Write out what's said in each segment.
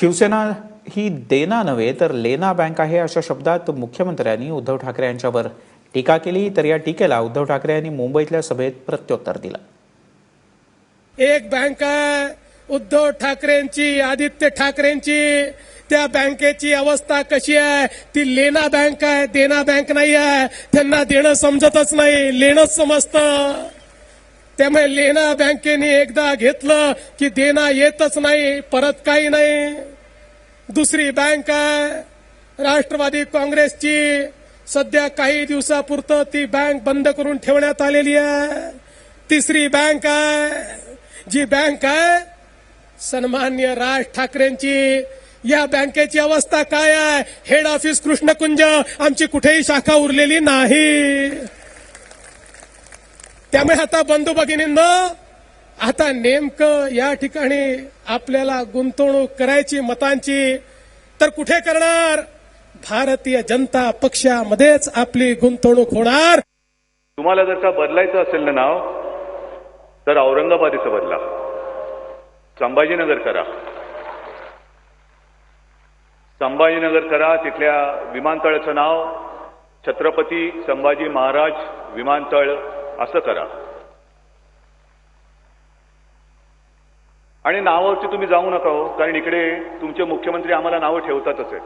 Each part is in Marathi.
शिवसेना ही देना नव्हे तर लेना बँक आहे अशा शब्दात मुख्यमंत्र्यांनी उद्धव ठाकरे यांच्यावर टीका केली. तर या टीकेला उद्धव ठाकरे यांनी मुंबईतल्या सभेत प्रत्युत्तर दिलं. एक बँक आहे उद्धव ठाकरेंची आदित्य ठाकरेंची. त्या बँकेची अवस्था कशी आहे? ती लेना बँक आहे देना बँक नाही आहे. त्यांना देणं समजतच नाही लेणंच समजतं. त्यामुळे लेना बँकेने एकदा घेतलं की देना येतच नाही परत काही नाही. दुसरी बँक आहे राष्ट्रवादी काँग्रेसची. सध्या काही दिवसापुरतं ती बँक बंद करून ठेवण्यात आलेली आहे. तिसरी बँक आहे जी बँक आहे सन्मान्य राज ठाकरेंची. या बँकेची अवस्था काय आहे? हेड ऑफिस कृष्णकुंज आमची कुठेही शाखा उरलेली नाही. त्यामुळे आता बंधू भगिनींनो आता नेमकं या ठिकाणी आपल्याला गुंतवणूक करायची मतांची तर कुठे करणार? भारतीय जनता पक्षामध्येच आपली गुंतवणूक होणार. तुम्हाला जर का बदलायचं असेल ना नाव तर औरंगाबाद इथं बदला. संभाजीनगर करा. संभाजीनगर करा तिथल्या विमानतळाचं नाव छत्रपती संभाजी महाराज विमानतळ. असं करा. आणि नावावरती तुम्ही जाऊ नका हो कारण इकडे तुमचे मुख्यमंत्री आम्हाला नावं ठेवतातच आहेत.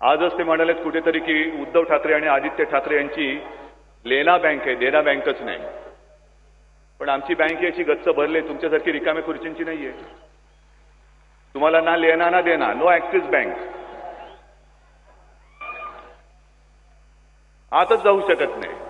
आजच ते म्हणालेत कुठेतरी की उद्धव ठाकरे आणि आदित्य ठाकरे यांची लेना बँक आहे देना बँकच नाही. पण आमची बँक याची गच्च भरले तुमच्यासारखी रिकाम्या खुर्चींची नाहीये. तुम्हाला ना लेना ना देना नो ऍक्सिस बँक आतच जाऊ शकत नाही.